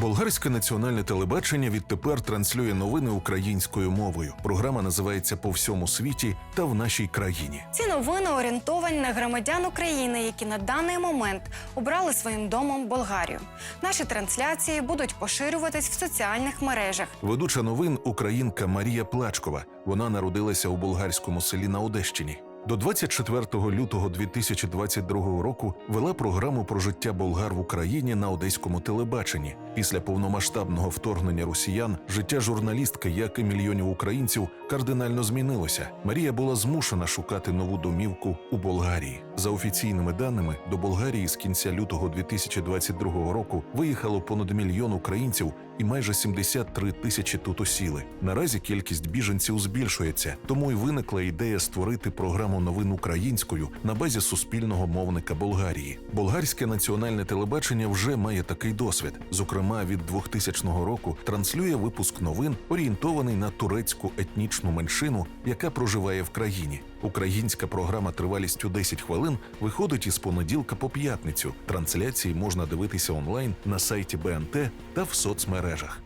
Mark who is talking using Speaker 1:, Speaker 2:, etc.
Speaker 1: Болгарське національне телебачення відтепер транслює новини українською мовою. Програма називається по всьому світі та в нашій країні.
Speaker 2: Ці новини орієнтовані на громадян України, які на даний момент обрали своїм домом Болгарію. Наші трансляції будуть поширюватись в соціальних мережах.
Speaker 1: Ведуча новин українка Марія Плачкова. Вона народилася у болгарському селі на Одещині. До 24 лютого 2022 року вела програму про життя болгар в Україні на одеському телебаченні. Після повномасштабного вторгнення росіян життя журналістки, як і мільйонів українців, кардинально змінилося. Марія була змушена шукати нову домівку у Болгарії. За офіційними даними, до Болгарії з кінця лютого 2022 року виїхало понад мільйон українців і майже 73 тисячі тут осіли. Наразі кількість біженців збільшується, тому й виникла ідея створити програму новин українською на базі суспільного мовника Болгарії. Болгарське національне телебачення вже має такий досвід. Зокрема, від 2000 року транслює випуск новин, орієнтований на турецьку етнічну меншину, яка проживає в країні. Українська програма тривалістю 10 хвилин виходить із понеділка по п'ятницю. Трансляції можна дивитися онлайн на сайті БНТ та в соцмережах.